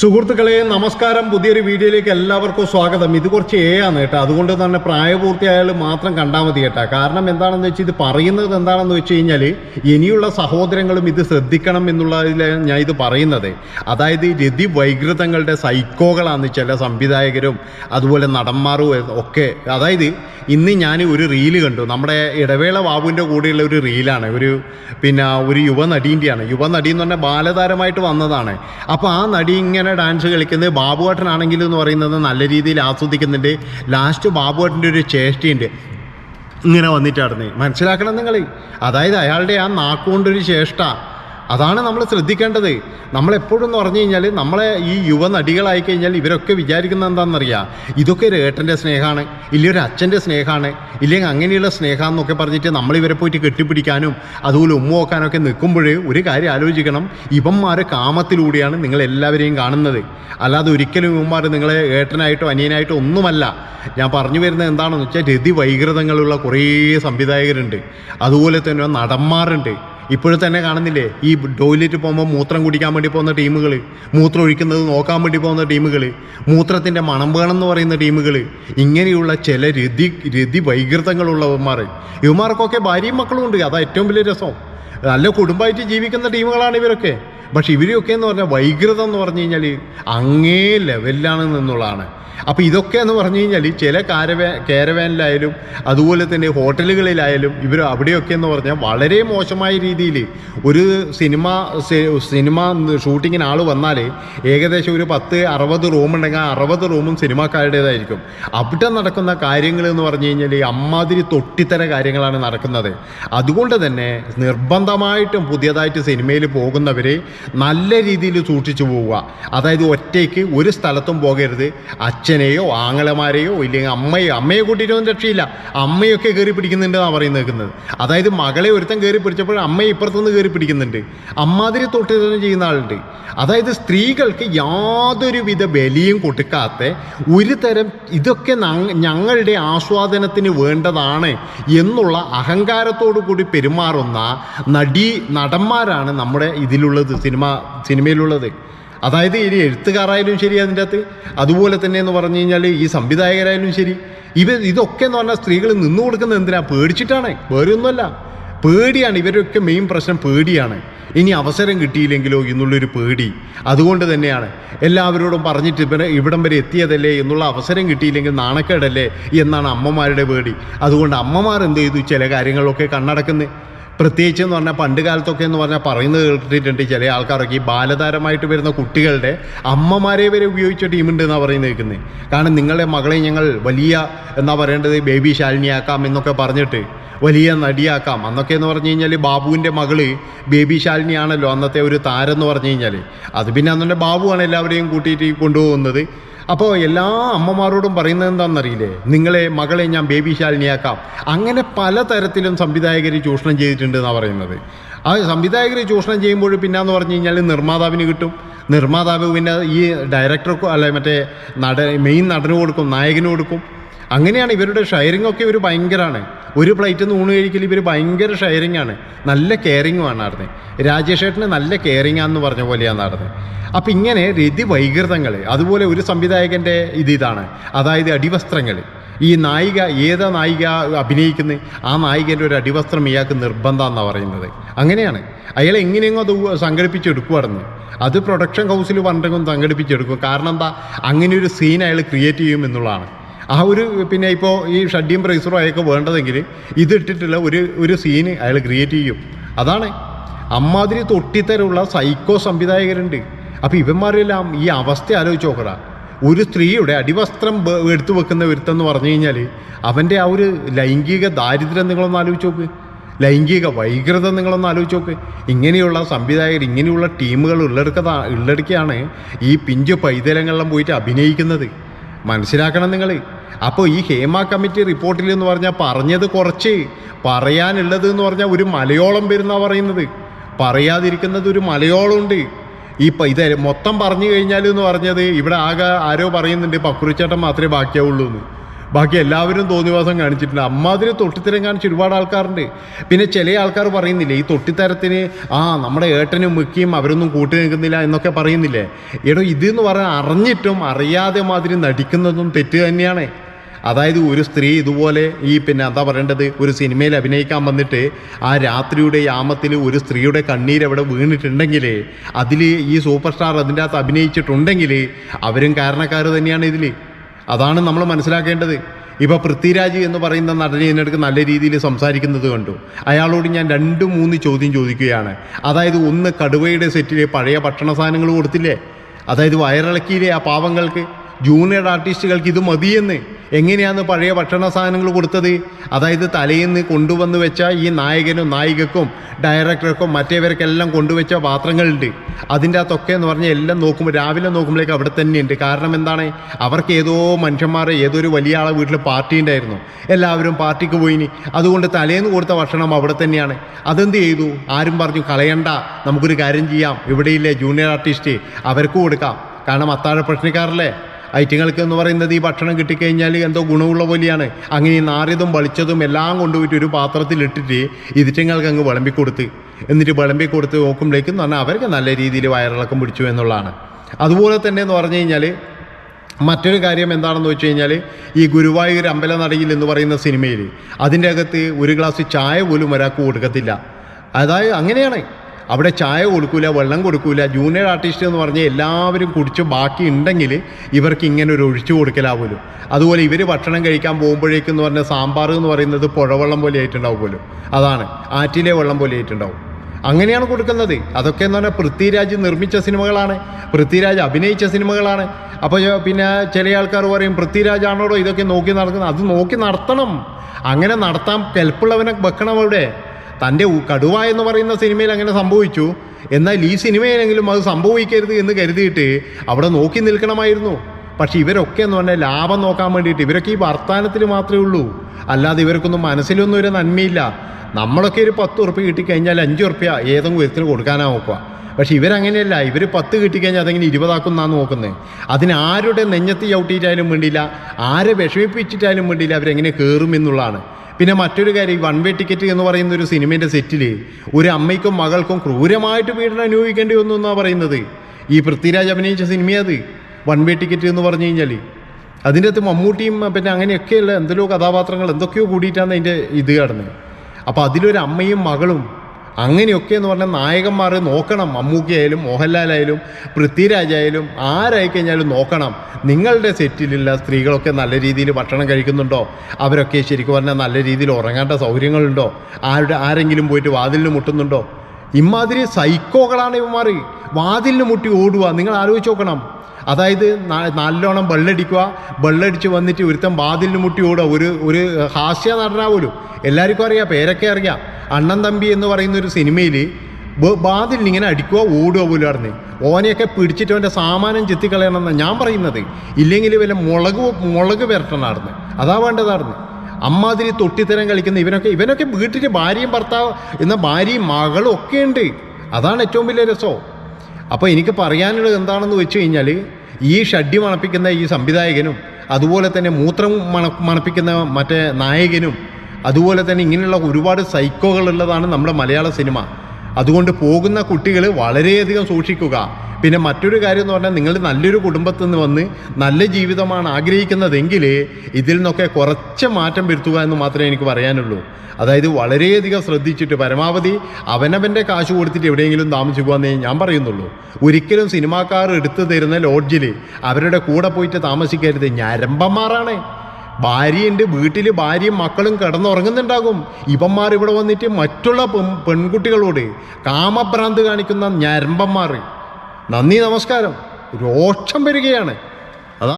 സുഹൃത്തുക്കളെ നമസ്കാരം. പുതിയൊരു വീഡിയോയിലേക്ക് എല്ലാവർക്കും സ്വാഗതം. ഇത് കുറച്ച് എ ആണ് കേട്ടോ. അതുകൊണ്ട് തന്നെ പ്രായപൂർത്തിയായാലും മാത്രം കണ്ടാൽ മതി കേട്ടോ. കാരണം എന്താണെന്ന് വെച്ചാൽ ഇത് പറയുന്നത് എന്താണെന്ന് വെച്ച് കഴിഞ്ഞാൽ ഇനിയുള്ള സഹോദരങ്ങളും ഇത് ശ്രദ്ധിക്കണം എന്നുള്ളതിലാണ് ഞാൻ ഇത് പറയുന്നത്. അതായത് രതി വൈകൃതങ്ങളുടെ സൈക്കോകളാണ് ചില സംവിധായകരും അതുപോലെ നടന്മാരും ഒക്കെ. അതായത് ഇന്ന് ഞാൻ ഒരു റീൽ കണ്ടു. നമ്മുടെ ഇടവേള ബാബുവിന്റെ കൂടെയുള്ള ഒരു റീലാണ്. ഒരു പിന്നെ ഒരു യുവനടീന്റെയാണ് യുവനടി എന്ന് പറഞ്ഞാൽ ബാലതാരമായിട്ട് വന്നതാണ്. അപ്പോൾ ആ നടി ഇങ്ങനെ ഡാൻസ് കളിക്കുന്നത് ബാബുവേട്ടനാണെങ്കിൽ എന്ന് പറയുന്നത് നല്ല രീതിയിൽ ആസ്വദിക്കുന്നുണ്ട്. ലാസ്റ്റ് ബാബുവേട്ടന്റെ ഒരു ചേഷ്ടയുണ്ട്. ഇങ്ങനെ വന്നിട്ടായിരുന്നു മനസ്സിലാക്കണം നിങ്ങൾ അതായത് അയാളുടെ ആ നാക്കുകൊണ്ടൊരു ചേഷ്ട. അതാണ് നമ്മൾ ശ്രദ്ധിക്കേണ്ടത്. നമ്മളെപ്പോഴും പറഞ്ഞു കഴിഞ്ഞാൽ നമ്മളെ ഈ യുവ നടികളായി കഴിഞ്ഞാൽ ഇവരൊക്കെ വിചാരിക്കുന്നത് എന്താണെന്നറിയാം? ഇതൊക്കെ ഒരു ഏട്ടന്റെ സ്നേഹമാണ് ഇല്ലെങ്കിൽ ഒരു അച്ഛന്റെ സ്നേഹമാണ് ഇല്ലെങ്കിൽ അങ്ങനെയുള്ള സ്നേഹം എന്നൊക്കെ പറഞ്ഞിട്ട് നമ്മൾ ഇവരെ പോയിട്ട് കെട്ടിപ്പിടിക്കാനും അതുപോലെ ഉമ്മ നോക്കാനൊക്കെ നിൽക്കുമ്പോൾ ഒരു കാര്യം ആലോചിക്കണം. ഇവന്മാർ കാമത്തിലൂടെയാണ് നിങ്ങൾ എല്ലാവരെയും കാണുന്നത്. അല്ലാതെ ഒരിക്കലും ഇവന്മാർ നിങ്ങളെ ഏട്ടനായിട്ടോ അനിയനായിട്ടോ ഒന്നുമല്ല. ഞാൻ പറഞ്ഞു വരുന്നത് എന്താണെന്ന് വെച്ചാൽ രതി വൈകൃതങ്ങളുള്ള കുറേ സംവിധായകരുണ്ട്. അതുപോലെ തന്നെ നടന്മാരുണ്ട്. ഇപ്പോഴും തന്നെ കാണുന്നില്ലേ? ഈ ടോയ്ലറ്റ് പോകുമ്പോൾ മൂത്രം കുടിക്കാൻ വേണ്ടി പോകുന്ന ടീമുകൾ മൂത്രം ഒഴിക്കുന്നത് നോക്കാൻ വേണ്ടി പോകുന്ന ടീമുകൾ മൂത്രത്തിന്റെ മണം വേണം എന്ന് പറയുന്ന ടീമുകൾ ഇങ്ങനെയുള്ള ചില രതി രതി വൈകൃതങ്ങളുള്ളവന്മാർ ഇവന്മാർക്കൊക്കെ ഭാര്യയും മക്കളും ഉണ്ട്. അതാ ഏറ്റവും വലിയ രസം. നല്ല കുടുംബമായിട്ട് ജീവിക്കുന്ന ടീമുകളാണ് ഇവരൊക്കെ. പക്ഷെ ഇവരെയൊക്കെ എന്ന് പറഞ്ഞാൽ വൈകൃതം എന്ന് പറഞ്ഞു കഴിഞ്ഞാൽ അങ്ങേ ലെവലിലാണ് നിന്നുള്ളതാണ്. അപ്പോൾ ഇതൊക്കെ എന്ന് പറഞ്ഞു കഴിഞ്ഞാൽ ചില കാരവേ കാരവാനിലായാലും അതുപോലെ തന്നെ ഹോട്ടലുകളിലായാലും ഇവർ അവിടെയൊക്കെ എന്ന് പറഞ്ഞാൽ വളരെ മോശമായ രീതിയിൽ ഒരു സിനിമ സിനിമ ഷൂട്ടിങ്ങിന് ആൾ വന്നാൽ ഏകദേശം ഒരു പത്ത് അറുപത് റൂം ഉണ്ടെങ്കിൽ ആ അറുപത് റൂമും സിനിമാക്കാരുടേതായിരിക്കും. അവിടെ നടക്കുന്ന കാര്യങ്ങൾ എന്ന് പറഞ്ഞു കഴിഞ്ഞാൽ അമ്മാതിരി തൊട്ടിത്തര കാര്യങ്ങളാണ് നടക്കുന്നത്. അതുകൊണ്ട് തന്നെ നിർബന്ധമായിട്ടും പുതിയതായിട്ട് സിനിമയിൽ പോകുന്നവരെ നല്ല രീതിയിൽ സൂക്ഷിച്ചു പോവുക. അതായത് ഒറ്റയ്ക്ക് ഒരു സ്ഥലത്തും പോകരുത്. അച്ഛനെയോ ആങ്ങളമാരെയോ ഇല്ലെങ്കിൽ അമ്മയോ അമ്മയെ കൂട്ടിയിട്ടൊന്നും രക്ഷയില്ല. അമ്മയൊക്കെ കയറി പിടിക്കുന്നുണ്ടെന്നാണ് പറയുന്നത് നിൽക്കുന്നത് അതായത് മകളെ ഒരുത്തൻ കയറി പിടിച്ചപ്പോൾ അമ്മയെ ഇപ്പുറത്തുനിന്ന് കയറി പിടിക്കുന്നുണ്ട്. അമ്മാതിരി തൊട്ട് ചെയ്യുന്ന ആളുണ്ട്. അതായത് സ്ത്രീകൾക്ക് യാതൊരുവിധ ബലിയും കൊടുക്കാത്ത ഒരു തരം ഇതൊക്കെ ഞങ്ങളുടെ ആസ്വാദനത്തിന് വേണ്ടതാണ് എന്നുള്ള അഹങ്കാരത്തോടു കൂടി പെരുമാറുന്ന നടി നടന്മാരാണ് നമ്മുടെ ഇതിലുള്ളത്. സിനിമ സിനിമയിലുള്ളത്. അതായത് ഇനി എഴുത്തുകാരായാലും ശരി അതിന്റെ അകത്ത്. അതുപോലെ തന്നെ എന്ന് പറഞ്ഞു കഴിഞ്ഞാൽ ഈ സംവിധായകരായാലും ശരി. ഇവ ഇതൊക്കെ എന്ന് പറഞ്ഞാൽ സ്ത്രീകൾ നിന്നു കൊടുക്കുന്നത് എന്തിനാ? പേടിച്ചിട്ടാണ്. വേറെ ഒന്നുമല്ല പേടിയാണ്. ഇവരൊക്കെ മെയിൻ പ്രശ്നം പേടിയാണ്. ഇനി അവസരം കിട്ടിയില്ലെങ്കിലോ എന്നുള്ളൊരു പേടി. അതുകൊണ്ട് തന്നെയാണ്. എല്ലാവരോടും പറഞ്ഞിട്ട് ഇവരെ ഇവിടം വരെ എത്തിയതല്ലേ എന്നുള്ള അവസരം കിട്ടിയില്ലെങ്കിൽ നാണക്കേടല്ലേ എന്നാണ് അമ്മമാരുടെ പേടി. അതുകൊണ്ട് അമ്മമാർ എന്ത് ചെയ്തു? ചില കാര്യങ്ങളൊക്കെ കണ്ണടക്കുന്നത് പ്രത്യേകിച്ച് എന്ന് പറഞ്ഞാൽ പണ്ട് കാലത്തൊക്കെ എന്ന് പറഞ്ഞാൽ പറയുന്നത് കേട്ടിട്ടുണ്ട് ചില ആൾക്കാരൊക്കെ ഈ ബാലതാരമായിട്ട് വരുന്ന കുട്ടികളുടെ അമ്മമാരെ വരെ ഉപയോഗിച്ച ടീമുണ്ട് എന്നാണ് പറയുന്നത് കേൾക്കുന്നത് കാരണം നിങ്ങളുടെ മകളെ ഞങ്ങൾ വലിയ എന്നാ പറയേണ്ടത് ബേബി ശാലിനിയാക്കാം എന്നൊക്കെ പറഞ്ഞിട്ട് വലിയ നടിയാക്കാം. അന്നൊക്കെ എന്ന് പറഞ്ഞു കഴിഞ്ഞാൽ ബാബുവിന്റെ മകൾ ബേബി ശാലിനിയാണല്ലോ അന്നത്തെ ഒരു താരം എന്ന് പറഞ്ഞു കഴിഞ്ഞാൽ അത് പിന്നെ അന്നെ ബാബുവാണ് എല്ലാവരെയും കൂട്ടിയിട്ട് കൊണ്ടുപോകുന്നത്. അപ്പോൾ എല്ലാ അമ്മമാരോടും പറയുന്നത് എന്താണെന്നറിയില്ലേ? നിങ്ങളെ മകളെ ഞാൻ ബേബി ശാലിനിയാക്കാം. അങ്ങനെ പലതരത്തിലും സംവിധായകർ ചൂഷണം ചെയ്തിട്ടുണ്ട് എന്നാണ് പറയുന്നത്. ആ സംവിധായകർ ചൂഷണം ചെയ്യുമ്പോൾ പിന്നെന്ന് പറഞ്ഞു കഴിഞ്ഞാൽ നിർമ്മാതാവിന് കിട്ടും. നിർമ്മാതാവ് പിന്നെ ഈ ഡയറക്ടർക്കും അല്ലെ മറ്റേ നട മെയിൻ നടന് കൊടുക്കും നായകന് കൊടുക്കും. അങ്ങനെയാണ് ഇവരുടെ ഷെയറിംഗ് ഒക്കെ ഇവർ ഭയങ്കരമാണ് ഒരു പ്ലേറ്റ് നൂണ് കഴിക്കൽ ഇവർ ഭയങ്കര ഷെയറിംഗ് ആണ്. നല്ല കെയറിങ്ങും ആണ് നടന്നത് രാജേഷേട്ടന് നല്ല കെയറിംഗ് ആണെന്ന് പറഞ്ഞ പോലെയാണ് നടന്നത് അപ്പം ഇങ്ങനെ രതി വൈകൃതങ്ങൾ അതുപോലെ ഒരു സംവിധായകന്റെ ഇത് ഇതാണ്. അതായത് അടിവസ്ത്രങ്ങൾ ഈ നായിക ഏതാ നായിക അഭിനയിക്കുന്നത് ആ നായികന്റെ ഒരു അടിവസ്ത്രം ഇയാൾക്ക് നിർബന്ധം എന്നാണ് പറയുന്നത്. അങ്ങനെയാണ്. അയാൾ എങ്ങനെയെങ്കിലും അത് സംഘടിപ്പിച്ചെടുക്കുമായിരുന്നു അത് പ്രൊഡക്ഷൻ ഹൗസിൽ പറഞ്ഞിട്ടും സംഘടിപ്പിച്ചെടുക്കും. കാരണം എന്താ? അങ്ങനെ ഒരു സീൻ അയാൾ ക്രിയേറ്റ് ചെയ്യും എന്നുള്ളതാണ്. ആ ഒരു പിന്നെ ഇപ്പോൾ ഈ ഷഡ്യം പ്രൈസറും അയാൾക്ക് വേണ്ടതെങ്കിൽ ഇതിട്ടിട്ടുള്ള ഒരു ഒരു സീന് അയാൾ ക്രിയേറ്റ് ചെയ്യും. അതാണ്. അമ്മാതിരി തൊട്ടിത്തരമുള്ള സൈക്കോ സംവിധായകരുണ്ട്. അപ്പോൾ ഇവന്മാരെല്ലാം ഈ അവസ്ഥ ആലോചിച്ച് നോക്കടാ. ഒരു സ്ത്രീയുടെ അടിവസ്ത്രം എടുത്തു വെക്കുന്ന ഒരുത്തെന്ന് പറഞ്ഞു കഴിഞ്ഞാൽ അവന്റെ ആ ഒരു ലൈംഗിക ദാരിദ്ര്യം നിങ്ങളൊന്ന് ആലോചിച്ച് നോക്ക്. ലൈംഗിക വൈകൃത നിങ്ങളൊന്ന് ആലോചിച്ച് നോക്ക്. ഇങ്ങനെയുള്ള സംവിധായകർ ഇങ്ങനെയുള്ള ടീമുകൾ ഉള്ളെടുക്കതാ ഉള്ളെടുക്കുകയാണ് ഈ പിഞ്ചു പൈതലങ്ങളിലും പോയിട്ട് അഭിനയിക്കുന്നത്. മനസ്സിലാക്കണം നിങ്ങൾ. അപ്പോൾ ഈ ഹേമ കമ്മിറ്റി റിപ്പോർട്ടിൽ എന്ന് പറഞ്ഞാൽ പറഞ്ഞത് കുറച്ച് പറയാനുള്ളത് എന്ന് പറഞ്ഞാൽ ഒരു മലയോളം വരുന്ന പറയുന്നത്. പറയാതിരിക്കുന്നത് ഒരു മലയോളമുണ്ട്. ഈ പ- ഇത് മൊത്തം പറഞ്ഞു കഴിഞ്ഞാൽ എന്ന് പറഞ്ഞത് ഇവിടെ ആകെ ആരോ പറയുന്നുണ്ട് പക്കുറിച്ചേട്ടൻ മാത്രമേ ബാക്കിയാവുള്ളൂ എന്ന് ബാക്കി എല്ലാവരും തോന്നിവാസം കാണിച്ചിട്ടുണ്ട്. അമ്മാതിരി തൊട്ടിത്തരം കാണിച്ച് ഒരുപാട് ആൾക്കാരുണ്ട്. പിന്നെ ചില ആൾക്കാർ പറയുന്നില്ലേ ഈ തൊട്ടിത്തരത്തിന് ആ നമ്മുടെ ഏട്ടനും മിക്കിയും അവരൊന്നും കൂട്ടി നിൽക്കുന്നില്ല എന്നൊക്കെ പറയുന്നില്ലേ? എടോ ഇത് എന്ന് പറഞ്ഞാൽ അറിഞ്ഞിട്ടും അറിയാതെ മാതിരി നടിക്കുന്നതും തെറ്റ് തന്നെയാണ്. അതായത് ഒരു സ്ത്രീ ഇതുപോലെ ഈ പിന്നെ എന്താ പറയേണ്ടത് ഒരു സിനിമയിൽ അഭിനയിക്കാൻ വന്നിട്ട് ആ രാത്രിയുടെ യാമത്തിൽ ഒരു സ്ത്രീയുടെ കണ്ണീർ അവിടെ വീണിട്ടുണ്ടെങ്കിൽ അതിൽ ഈ സൂപ്പർ സ്റ്റാർ അതിന്റെ അകത്ത് അഭിനയിച്ചിട്ടുണ്ടെങ്കിൽ അവരും കാരണക്കാർ തന്നെയാണ് ഇതിൽ അതാണ് നമ്മൾ മനസ്സിലാക്കേണ്ടത്. ഇപ്പോൾ പൃഥ്വിരാജ് എന്ന് പറയുന്ന നടനെ എന്നിടക്ക് നല്ല രീതിയിൽ സംസാരിക്കുന്നത് കണ്ടു. അയാളോട് ഞാൻ രണ്ട് മൂന്ന് ചോദ്യം ചോദിക്കുകയാണ്. അതായത് ഒന്ന് കടുവയുടെ സെറ്റിലെ പഴയ ഭക്ഷണ സാധനങ്ങൾ കൊടുത്തില്ലേ? അതായത് വയറിളക്കിയില്ലേ ആ പാവങ്ങൾക്ക് ജൂനിയർ ആർട്ടിസ്റ്റുകൾക്ക് ഇത് മതിയെന്ന്. എങ്ങനെയാണ് പഴയ ഭക്ഷണ സാധനങ്ങൾ കൊടുത്തത്? അതായത് തലേന്ന് കൊണ്ടുവന്ന് വെച്ച ഈ നായകനും നായികക്കും ഡയറക്ടർക്കും മറ്റേവർക്കെല്ലാം കൊണ്ടുവച്ച പാത്രങ്ങളുണ്ട്. അതിന്റെ അകത്തൊക്കെ എന്ന് പറഞ്ഞാൽ എല്ലാം നോക്കുമ്പോൾ രാവിലെ നോക്കുമ്പോഴേക്ക് അവിടെ തന്നെയുണ്ട്. കാരണം എന്താണ്? അവർക്ക് ഏതോ മനുഷ്യന്മാരെ ഏതോ ഒരു വലിയ ആളെ വീട്ടിൽ പാർട്ടി ഉണ്ടായിരുന്നു. എല്ലാവരും പാർട്ടിക്ക് പോയിനി. അതുകൊണ്ട് തലേന്ന് കൊടുത്ത ഭക്ഷണം അവിടെ തന്നെയാണ്. അതെന്ത് ചെയ്തു? ആരും പറഞ്ഞു കളയണ്ട നമുക്കൊരു കാര്യം ചെയ്യാം. ഇവിടെയില്ലേ ജൂനിയർ ആർട്ടിസ്റ്റ് അവർക്ക് കൊടുക്കാം. കാരണം അത്താഴ പ്രശ്നക്കാരല്ലേ? ഐറ്റങ്ങൾക്ക് എന്ന് പറയുന്നത് ഈ ഭക്ഷണം കിട്ടിക്കഴിഞ്ഞാൽ എന്തോ ഗുണമുള്ള പോലെയാണ്. അങ്ങനെ നാറിയതും വളിച്ചതും എല്ലാം കൊണ്ടുപോയിട്ട് ഒരു പാത്രത്തിലിട്ടിട്ട് ഇതിറ്റങ്ങൾക്ക് അങ്ങ് വിളമ്പി കൊടുത്ത്. എന്നിട്ട് വിളമ്പി കൊടുത്ത് നോക്കുമ്പോഴേക്കും എന്ന് പറഞ്ഞാൽ അവർക്ക് നല്ല രീതിയിൽ വയറിളക്കം പിടിച്ചു എന്നുള്ളതാണ്. അതുപോലെ തന്നെ എന്ന് പറഞ്ഞു കഴിഞ്ഞാൽ മറ്റൊരു കാര്യം എന്താണെന്ന് വെച്ച് കഴിഞ്ഞാൽ ഈ ഗുരുവായൂർ അമ്പലനടയിൽ എന്ന് പറയുന്ന സിനിമയിൽ അതിന്റെ അകത്ത് ഒരു ഗ്ലാസ് ചായ പോലും ഒരാൾക്ക് കൊടുക്കത്തില്ല. അതായത് അങ്ങനെയാണ്. അവിടെ ചായ കൊടുക്കൂല വെള്ളം കൊടുക്കൂല. ജൂനിയർ ആർട്ടിസ്റ്റ് എന്ന് പറഞ്ഞാൽ എല്ലാവരും കുടിച്ച് ബാക്കി ഉണ്ടെങ്കിൽ ഇവർക്ക് ഇങ്ങനെ ഒരു ഒഴിച്ചു കൊടുക്കലാവുമല്ലോ അതുപോലെ ഇവർ ഭക്ഷണം കഴിക്കാൻ പോകുമ്പോഴേക്കും എന്ന് പറഞ്ഞാൽ സാമ്പാർ എന്ന് പറയുന്നത് പുഴവെള്ളം പോലെ ആയിട്ടുണ്ടാവും പോലും. അതാണ്. ആറ്റിലെ വെള്ളം പോലെ ആയിട്ടുണ്ടാവും. അങ്ങനെയാണ് കൊടുക്കുന്നത്. അതൊക്കെ എന്ന് പറഞ്ഞാൽ പൃഥ്വിരാജ് നിർമ്മിച്ച സിനിമകളാണ്. പൃഥ്വിരാജ് അഭിനയിച്ച സിനിമകളാണ്. അപ്പോൾ പിന്നെ ചില ആൾക്കാർ പറയും പൃഥ്വിരാജാണോടോ ഇതൊക്കെ നോക്കി നടക്കുന്നത്? അത് നോക്കി നടത്തണം. അങ്ങനെ നടത്താൻ കെൽപ്പുള്ളവനെ വെക്കണം അവിടെ. തന്റെ കടുവ എന്ന് പറയുന്ന സിനിമയിൽ അങ്ങനെ സംഭവിച്ചു. എന്നാൽ ഈ സിനിമയിലെങ്കിലും അത് സംഭവിക്കരുത് എന്ന് കരുതിയിട്ട് അവിടെ നോക്കി നിൽക്കണമായിരുന്നു. പക്ഷേ ഇവരൊക്കെ എന്ന് പറഞ്ഞാൽ ലാഭം നോക്കാൻ വേണ്ടിയിട്ട് ഇവരൊക്കെ ഈ വർത്തമാനത്തിൽ മാത്രമേ ഉള്ളൂ. അല്ലാതെ ഇവർക്കൊന്നും മനസ്സിലൊന്നും ഒരു നന്മയില്ല. നമ്മളൊക്കെ ഒരു പത്ത് ഉറുപ്പ്യ കിട്ടിക്കഴിഞ്ഞാൽ അഞ്ച് ഉറുപ്പ്യ ഏതെങ്കിലും വിധത്തിന് കൊടുക്കാനാ നോക്കുക. പക്ഷെ ഇവരങ്ങനെയല്ല. ഇവർ പത്ത് കിട്ടിക്കഴിഞ്ഞാൽ അതെങ്ങനെ ഇരുപതാക്കുന്നാന്ന് നോക്കുന്നത്. അതിന് ആരുടെ നെഞ്ഞത്ത് ചവിട്ടിയിട്ടായാലും വേണ്ടിയില്ല ആരെ വിഷമിപ്പിച്ചിട്ടായാലും വേണ്ടിയില്ല അവരെങ്ങനെ കയറും എന്നുള്ളതാണ്. പിന്നെ മറ്റൊരു കാര്യം ഈ വൺ വേ ടിക്കറ്റ് എന്ന് പറയുന്ന ഒരു സിനിമേന്റെ സെറ്റിൽ ഒരു അമ്മയ്ക്കും മകൾക്കും ക്രൂരമായിട്ട് പീഡനം അനുഭവിക്കേണ്ടി വന്നു എന്നാണ് പറയുന്നത്. ഈ പൃഥ്വിരാജ് അഭിനയിച്ച സിനിമയത് വൺ വേ ടിക്കറ്റ് എന്ന് പറഞ്ഞു കഴിഞ്ഞാൽ അതിന്റെ അകത്ത് മമ്മൂട്ടിയും പിന്നെ അങ്ങനെയൊക്കെയുള്ള എന്തെല്ലോ കഥാപാത്രങ്ങൾ എന്തൊക്കെയോ കൂടിയിട്ടാണ് അതിന്റെ ഇത് കടന്നത്. അപ്പോൾ അതിലൊരു അമ്മയും മകളും അങ്ങനെയൊക്കെ എന്ന് പറഞ്ഞാൽ നായകന്മാർ നോക്കണം. മമ്മൂക്കിയായാലും മോഹൻലാലായാലും പൃഥ്വിരാജായാലും ആരായി കഴിഞ്ഞാലും നോക്കണം. നിങ്ങളുടെ സെറ്റിലുള്ള സ്ത്രീകളൊക്കെ നല്ല രീതിയിൽ ഭക്ഷണം കഴിക്കുന്നുണ്ടോ? അവരൊക്കെ ശരിക്കും പറഞ്ഞാൽ നല്ല രീതിയിൽ ഉറങ്ങേണ്ട സൗകര്യങ്ങളുണ്ടോ? ആരുടെ ആരെങ്കിലും പോയിട്ട് വാതിലിന് മുട്ടുന്നുണ്ടോ? ഇമാതിരി സൈക്കോകളാണ് ഇവന്മാർ. വാതിലിന് മുട്ടി ഓടുക നിങ്ങൾ ആലോചിച്ച് നോക്കണം. അതായത് നല്ലോണം വെള്ളടിക്കുക ബെള്ളടിച്ച് വന്നിട്ട് ഒരുത്തൻ വാതിലിന് മുട്ടി ഓടുക. ഒരു ഒരു ഹാസ്യ നടനാ എല്ലാവർക്കും അറിയാം പേരൊക്കെ അറിയാം. അണ്ണൻ തമ്പി എന്ന് പറയുന്ന ഒരു സിനിമയിൽ ബാതിൽ ഇങ്ങനെ അടിക്കുക ഓടുക പോലും അറിഞ്ഞ് ഓനെയൊക്കെ പിടിച്ചിട്ട് അവന്റെ സാമാനം ചെത്തിക്കളയണമെന്നാണ് ഞാൻ പറയുന്നത്. ഇല്ലെങ്കിൽ വല്ല മുളക് മുളക് വരട്ടണമായിരുന്നു അതാ വേണ്ടതായിരുന്നു അമ്മാതിരി തൊട്ടിത്തരം കളിക്കുന്ന ഇവനൊക്കെ ഇവനൊക്കെ വീട്ടിൽ ഭാര്യയും ഭർത്താവ് എന്ന ഭാര്യയും മകളും ഒക്കെ ഉണ്ട്. അതാണ് ഏറ്റവും വലിയ രസം. അപ്പോൾ എനിക്ക് പറയാനുള്ളത് എന്താണെന്ന് വെച്ച് കഴിഞ്ഞാൽ ഈ ഷഡ്ഡി മണപ്പിക്കുന്ന ഈ സംവിധായകനും അതുപോലെ തന്നെ മൂത്രം മണ മണപ്പിക്കുന്ന മറ്റേ നായകനും അതുപോലെ തന്നെ ഇങ്ങനെയുള്ള ഒരുപാട് സൈക്കോകളുള്ളതാണ് നമ്മുടെ മലയാള സിനിമ. അതുകൊണ്ട് പോകുന്ന കുട്ടികൾ വളരെയധികം സൂക്ഷിക്കുക. പിന്നെ മറ്റൊരു കാര്യം എന്ന് പറഞ്ഞാൽ നിങ്ങൾ നല്ലൊരു കുടുംബത്തിൽ നിന്ന് വന്ന് നല്ല ജീവിതമാണ് ആഗ്രഹിക്കുന്നതെങ്കിൽ ഇതിൽ നിന്നൊക്കെ കുറച്ച് മാറ്റം വരുത്തുക എന്ന് മാത്രമേ എനിക്ക് പറയാനുള്ളൂ. അതായത് വളരെയധികം ശ്രദ്ധിച്ചിട്ട് പരമാവധി അവനവന്റെ കാശ് കൊടുത്തിട്ട് എവിടെയെങ്കിലും താമസിക്കുവാന്നേ ഞാൻ പറയുന്നുള്ളൂ. ഒരിക്കലും സിനിമാക്കാർ എടുത്തു തരുന്ന ലോഡ്ജിൽ അവരുടെ കൂടെ പോയിട്ട് താമസിക്കരുത്. ഞരമ്പന്മാരാണ്. ഭാര്യയുണ്ട് വീട്ടിൽ ഭാര്യയും മക്കളും കിടന്നുറങ്ങുന്നുണ്ടാകും. ഇവന്മാർ ഇവിടെ വന്നിട്ട് മറ്റുള്ള പെൺ- പെൺകുട്ടികളോട് കാമഭ്രാന്ത് കാണിക്കുന്ന ഞരമ്പന്മാർ. നന്ദി നമസ്കാരം. രോക്ഷം വരികയാണ്.